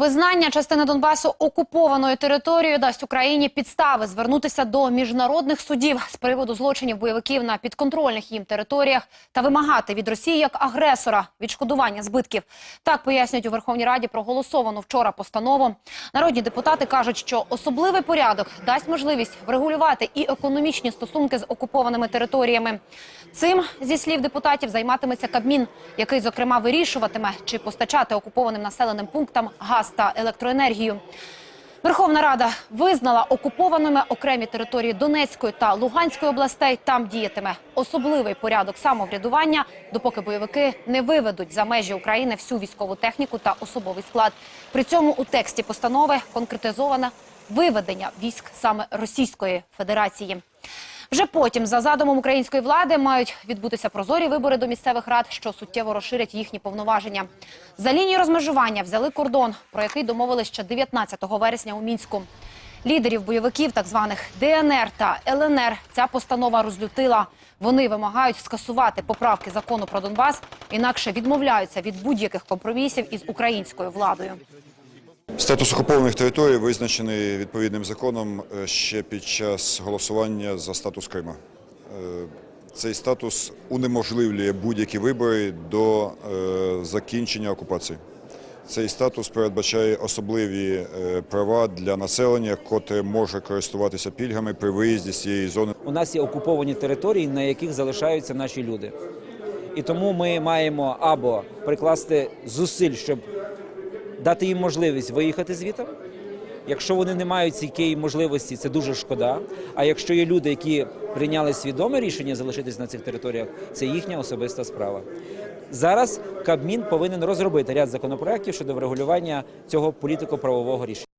Визнання частини Донбасу окупованою територією дасть Україні підстави звернутися до міжнародних судів з приводу злочинів бойовиків на підконтрольних їм територіях та вимагати від Росії як агресора відшкодування збитків. Так пояснюють у Верховній Раді проголосовану вчора постанову. Народні депутати кажуть, що особливий порядок дасть можливість врегулювати і економічні стосунки з окупованими територіями. Цим, зі слів депутатів, займатиметься Кабмін, який, зокрема, вирішуватиме, чи постачати окупованим населеним пунктам газ та електроенергію. Верховна Рада визнала окупованими окремі території Донецької та Луганської областей. Там діятиме особливий порядок самоврядування, допоки бойовики не виведуть за межі України всю військову техніку та особовий склад. При цьому у тексті постанови конкретизовано виведення військ саме Російської Федерації. Вже потім, за задумом української влади, мають відбутися прозорі вибори до місцевих рад, що суттєво розширять їхні повноваження. За лінією розмежування взяли кордон, про який домовились ще 19 вересня у Мінську. Лідерів бойовиків, так званих ДНР та ЛНР, ця постанова розлютила. Вони вимагають скасувати поправки закону про Донбас, інакше відмовляються від будь-яких компромісів із українською владою. Статус окупованих територій визначений відповідним законом е, ще під час голосування за статус Крима. Е, Цей статус унеможливлює будь-які вибори до е, закінчення окупації. Цей статус передбачає особливі права для населення, котре може користуватися пільгами при виїзді з цієї зони. У нас є окуповані території, на яких залишаються наші люди. І тому ми маємо або прикласти зусиль, щоб дати їм можливість виїхати звідти. Якщо вони не мають цієї можливості, це дуже шкода. А якщо є люди, які прийняли свідоме рішення залишитись на цих територіях, це їхня особиста справа. Зараз Кабмін повинен розробити ряд законопроєктів щодо врегулювання цього політико-правового рішення.